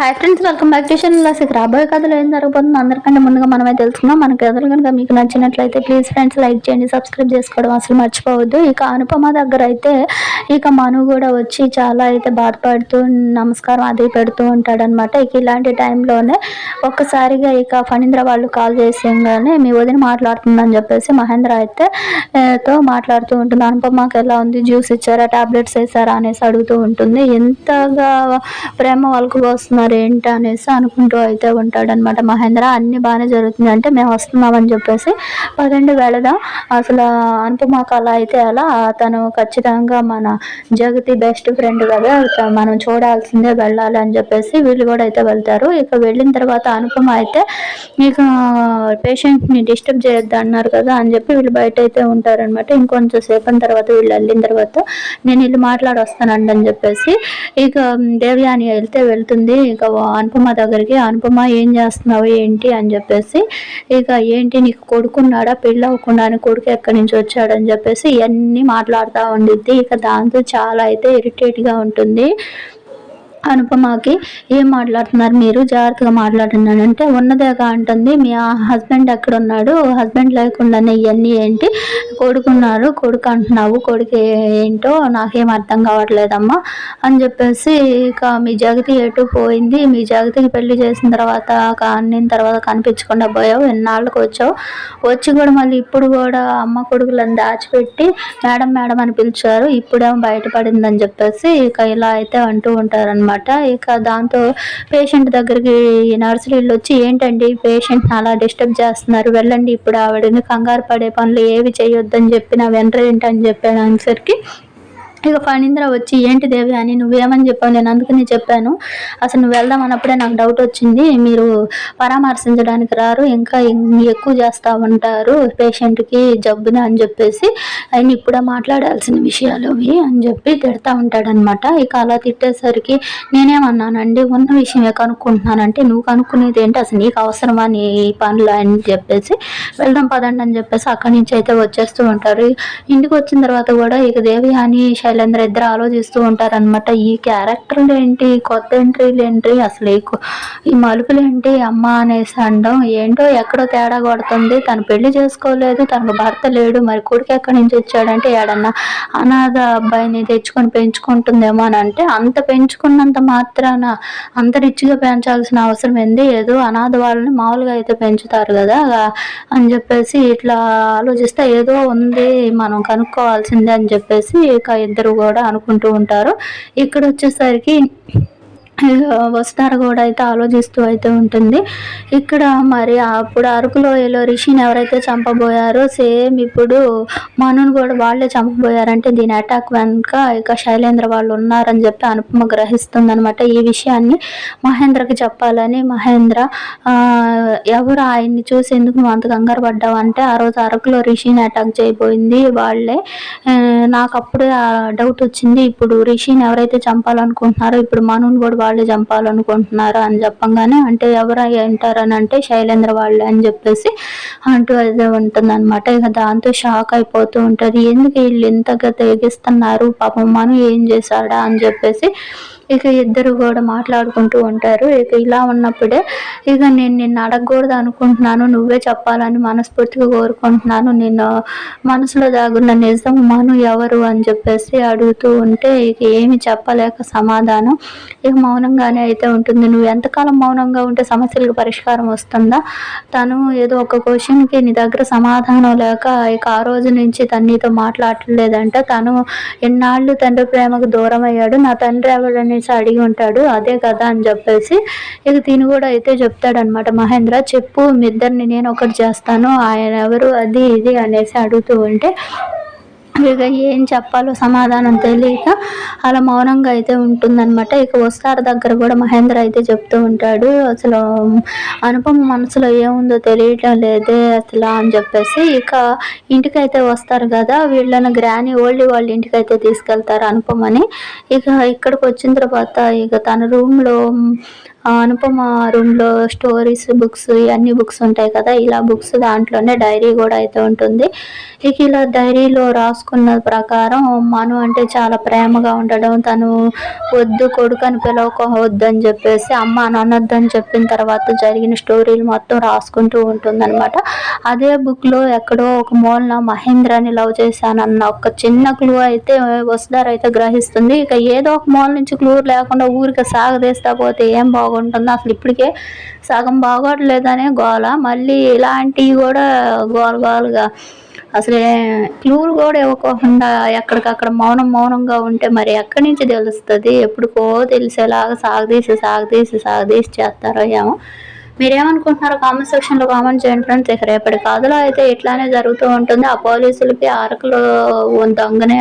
Hi friends welcome back to channel అసలు రాబోయే కథలు ఏం జరగబోతుందో అందరికంటే ముందుగా మనమే తెలుసుకుందాం. మన కథలు కనుక మీకు నచ్చినట్లయితే ప్లీజ్ ఫ్రెండ్స్ లైక్ చేయండి సబ్స్క్రైబ్ చేసుకోవడం అసలు మర్చిపోవద్దు. ఇక అనుపమ దగ్గర అయితే ఇక మను కూడా వచ్చి చాలా అయితే బాధపడుతూ నమస్కారం అది పెడుతూ ఉంటాడనమాట ఇక ఇలాంటి టైంలోనే ఒక్కసారిగా ఇక ఫణీంద్ర వాళ్ళు కాల్ చేసేయగానే మీ వదిన మాట్లాడుతుందని చెప్పేసి మహేంద్ర అయితే తో మాట్లాడుతూ ఉంటుంది. అనుపమకి ఎలా ఉంది? జ్యూస్ ఇచ్చారా? టాబ్లెట్స్ వేసారా? అనేసి అడుగుతూ ఉంటుంది. ఎంతగా ప్రేమ వాళ్ళకు వస్తున్నారు ఏంటి అనేసి అనుకుంటూ అయితే ఉంటాడనమాట. మహేంద్ర అన్ని బాగానే జరుగుతుంది. అంటే మేము వస్తున్నామని చెప్పేసి పదండి వెళదాం. అసలు అనుపమకు అలా అయితే అలా తను ఖచ్చితంగా మన జగతి బెస్ట్ ఫ్రెండ్ కదా. మనం చూడాల్సిందే వెళ్ళాలి అని చెప్పేసి వీళ్ళు కూడా అయితే వెళ్తారు. ఇక వెళ్ళిన తర్వాత అనుపమ అయితే ఇక పేషెంట్ని డిస్టర్బ్ చేయొద్దు అన్నారు కదా అని చెప్పి వీళ్ళు బయట అయితే ఉంటారనమాట. ఇంకొంచెం సేపటి తర్వాత వీళ్ళు వెళ్ళిన తర్వాత నేను వీళ్ళు మాట్లాడి వస్తానండి అని చెప్పేసి ఇక దేవయాని వెళ్తే వెళ్తుంది. ఇక అనుపమ దగ్గరికి అనుపమ ఏం చేస్తున్నావు? ఏంటి? అని చెప్పేసి ఇక ఏంటి? నీకు కొడుకున్నాడా? పెళ్ళి అవ్వకుండా కొడుకు ఎక్కడి నుంచి వచ్చాడని చెప్పేసి ఇవన్నీ మాట్లాడుతూ ఉండిద్ది. ఇక దాంతో చాలా అయితే ఇరిటేట్గా ఉంటుంది అనుపమకి. ఏం మాట్లాడుతున్నారు మీరు? జాగ్రత్తగా మాట్లాడుతున్నాను అంటే ఉన్నదేగా అంటుంది. మీ హస్బెండ్ ఎక్కడ ఉన్నాడు హస్బెండ్ లేకుండానే ఇవన్నీ ఏంటి? కొడుకున్నారు. కొడుకు అంటున్నావు కొడుకు ఏంటో నాకేం అర్థం కావట్లేదమ్మా అని చెప్పేసి ఇక మీ జగతి ఎటు పోయింది? మీ జగతికి పెళ్ళి చేసిన తర్వాత అన్నిన తర్వాత కనిపించకుండా పోయావు? ఎన్నాళ్ళకి వచ్చావు? వచ్చి కూడా మళ్ళీ ఇప్పుడు కూడా అమ్మ కొడుకులను దాచిపెట్టి మేడం మేడం అని పిలిచారు. ఇప్పుడేమో బయటపడిందని చెప్పేసి ఇక ఇలా అయితే అంటూ ఉంటారనమాట ఇక దాంతో పేషెంట్ దగ్గరికి నర్సరీలు వచ్చి ఏంటండి? పేషెంట్ని అలా డిస్టర్బ్ చేస్తున్నారు. వెళ్ళండి ఇప్పుడు ఆవిడని కంగారు పడే పనులు ఏవి చేయొద్దు. చేయొద్దని చెప్పిన వెంటరేంటని చెప్పాను అనేసరికి ఇక ఫణీంద్ర వచ్చి ఏంటి దేవి అని నువ్వేమని చెప్పావు? నేను అందుకని చెప్పాను. అసలు నువ్వు వెళ్దాం అన్నప్పుడే నాకు డౌట్ వచ్చింది. మీరు పరామర్శించడానికి రారు. ఇంకా ఎక్కువ చేస్తూ ఉంటారు పేషెంట్కి జబ్బుని అని చెప్పేసి ఆయన ఇప్పుడే మాట్లాడాల్సిన విషయాలు అవి అని చెప్పి తిడతా ఉంటాడనమాట ఇక అలా తిట్టేసరికి నేనేమన్నానండి? ఉన్న విషయమే కనుక్కుంటున్నానంటే నువ్వు కనుక్కునేది ఏంటి? అసలు నీకు అవసరమా నీ పనులు? అని చెప్పేసి వెళ్దాం పదండి అని చెప్పేసి అక్కడి నుంచి అయితే వచ్చేస్తూ ఉంటారు. ఇంటికి వచ్చిన తర్వాత కూడా ఇక దేవి అని శైలేంద్ర ఇద్దరు ఆలోచిస్తూ ఉంటారనమాట ఈ క్యారెక్టర్లు ఏంటి? కొత్త ఎంట్రీలు ఏంటి? అసలు ఈ ఈ మలుపులు ఏంటి? అమ్మ అనేసి అనడం ఏంటో ఎక్కడో తేడా కొడుతుంది. తను పెళ్ళి చేసుకోలేదు. తనకు భర్త లేడు. మరి కొడుకు ఎక్కడి నుంచి వచ్చాడంటే ఏడన్నా అనాథ అబ్బాయిని తెచ్చుకొని పెంచుకుంటుందేమో అని అంటే అంత పెంచుకున్నంత మాత్రాన అంత రిచ్గా పెంచాల్సిన అవసరం ఏంది? ఏదో అనాథ వాళ్ళని మామూలుగా అయితే పెంచుతారు కదా అని చెప్పేసి ఇట్లా ఆలోచిస్తే ఏదో ఉంది. మనం కనుక్కోవాల్సిందే అని చెప్పేసి ఇక ఇద్దరు కూడా అనుకుంటూ ఉంటారు. ఇక్కడ వచ్చేసరికి వస్తారు కూడా అయితే ఆలోచిస్తూ అయితే ఉంటుంది. ఇక్కడ మరి అప్పుడు అరకులో ఏలో రిషిని ఎవరైతే చంపబోయారో సేమ్ ఇప్పుడు మనుని కూడా వాళ్ళే చంపబోయారంటే దీని అటాక్ వెనుక ఇక శైలేంద్ర వాళ్ళు ఉన్నారని చెప్పి అనుపమ గ్రహిస్తుంది అనమాట ఈ విషయాన్ని మహేంద్రకి చెప్పాలని మహేంద్ర ఎవరు ఆయన్ని చూసి ఎందుకు అంత కంగారు పడ్డావు అంటే ఆ రోజు అరకులో రిషిని అటాక్ చేయబోయింది వాళ్ళే. నాకు అప్పుడే ఆ డౌట్ వచ్చింది. ఇప్పుడు రిషిని ఎవరైతే చంపాలనుకుంటున్నారో ఇప్పుడు మనుని కూడా వాళ్ళు చంపాలనుకుంటున్నారు అని చెప్పంగానే అంటే ఎవరు అంటారని అంటే శైలేంద్ర వాళ్ళు అని చెప్పేసి అంటూ అదే ఉంటుంది అనమాట ఇక దాంతో షాక్ అయిపోతూ ఉంటారు. ఎందుకు వీళ్ళు ఇంతగా తెగిస్తున్నారు? పాపం ఏం చేశాడా అని చెప్పేసి ఇక ఇద్దరు కూడా మాట్లాడుకుంటూ ఉంటారు. ఇక ఇలా ఉన్నప్పుడే ఇక నేను నిన్ను అడగకూడదు అనుకుంటున్నాను. నువ్వే చెప్పాలని మనస్ఫూర్తిగా కోరుకుంటున్నాను. నేను మనసులో దాగున్న నిజం మను ఎవరు అని చెప్పేసి అడుగుతూ ఉంటే ఇక ఏమి చెప్పలేక సమాధానం. ఇక మౌనంగానే అయితే ఉంటుంది. నువ్వు ఎంతకాలం మౌనంగా ఉంటే సమస్యలకు పరిష్కారం వస్తుందా? తను ఏదో ఒక క్వశ్చన్కి నీ దగ్గర సమాధానం లేక ఇక ఆ రోజు నుంచి తను నీతో మాట్లాడలేదంటే తను ఎన్నాళ్ళు తండ్రి ప్రేమకు దూరం అయ్యాడు నా తండ్రి ఎవరనేసి అడిగి ఉంటాడు అదే కదా అని చెప్పేసి ఇక తిని కూడా అయితే చెప్తాడనమాట. మహేంద్ర చెప్పు మీ ఇద్దరిని నేను ఒకటి చేస్తాను. ఆయన ఎవరు అది ఇది అనేసి అడుగుతూ ఉంటే ఇక ఏం చెప్పాలో సమాధానం తెలియక అలా మౌనంగా అయితే ఉంటుందన్నమాట. ఇక వస్తారు దగ్గర కూడా మహేంద్ర అయితే చెప్తూ ఉంటాడు అసలు అనుపమ మనసులో ఏముందో తెలియటం లేదే అసలు అని చెప్పేసి ఇక ఇంటికైతే వస్తారు కదా వీళ్ళని గ్రాని ఓల్డ్ వాళ్ళ ఇంటికైతే తీసుకెళ్తారు అనుపమని. ఇక ఇక్కడికి వచ్చిన తర్వాత ఇక తన రూమ్లో అనుపమ రూమ్లో స్టోరీస్ బుక్స్ ఇవన్నీ బుక్స్ ఉంటాయి కదా ఇలా బుక్స్ దాంట్లోనే డైరీ కూడా అయితే ఉంటుంది. ఇక ఇలా డైరీలో రాసుకున్న ప్రకారం మను అంటే చాలా ప్రేమగా ఉండడం తను వద్దు కొడుకు అని పిలవకోవద్దు అని చెప్పేసి అమ్మ అని అనొద్దు అని చెప్పిన తర్వాత జరిగిన స్టోరీలు మొత్తం రాసుకుంటూ ఉంటుందన్నమాట. అదే బుక్లో ఎక్కడో ఒక మూలన మహేంద్రని లవ్ చేశానన్న ఒక చిన్న క్లూ అయితే వస్తారైతే అయితే గ్రహిస్తుంది. ఇక ఏదో ఒక మూల నుంచి క్లూ లేకుండా ఊరికి సాగదీస్తా పోతే ఏం బాగు బాగుంటుందో. అసలు ఇప్పటికే సగం బాగోట్లేదనే గోల. మళ్ళీ ఇలాంటివి కూడా గోల గోలుగా అసలే క్లూలు కూడా ఇవ్వకోకుండా ఎక్కడికక్కడ మౌనం మౌనంగా ఉంటే మరి ఎక్కడి నుంచి తెలుస్తుంది? ఎప్పుడుకో తెలిసేలాగా సాగదీసి సాగదీసి సాగదీసి చేస్తారో ఏమో. మీరేమనుకుంటున్నారో కామెంట్ సెక్షన్లో కామెంట్ చేయండి ఫ్రెండ్స్ ఇక రేపటి కథలో అయితే ఇట్లానే జరుగుతూ ఉంటుంది. ఆ పోలీసులకి అరకులో దొంగనే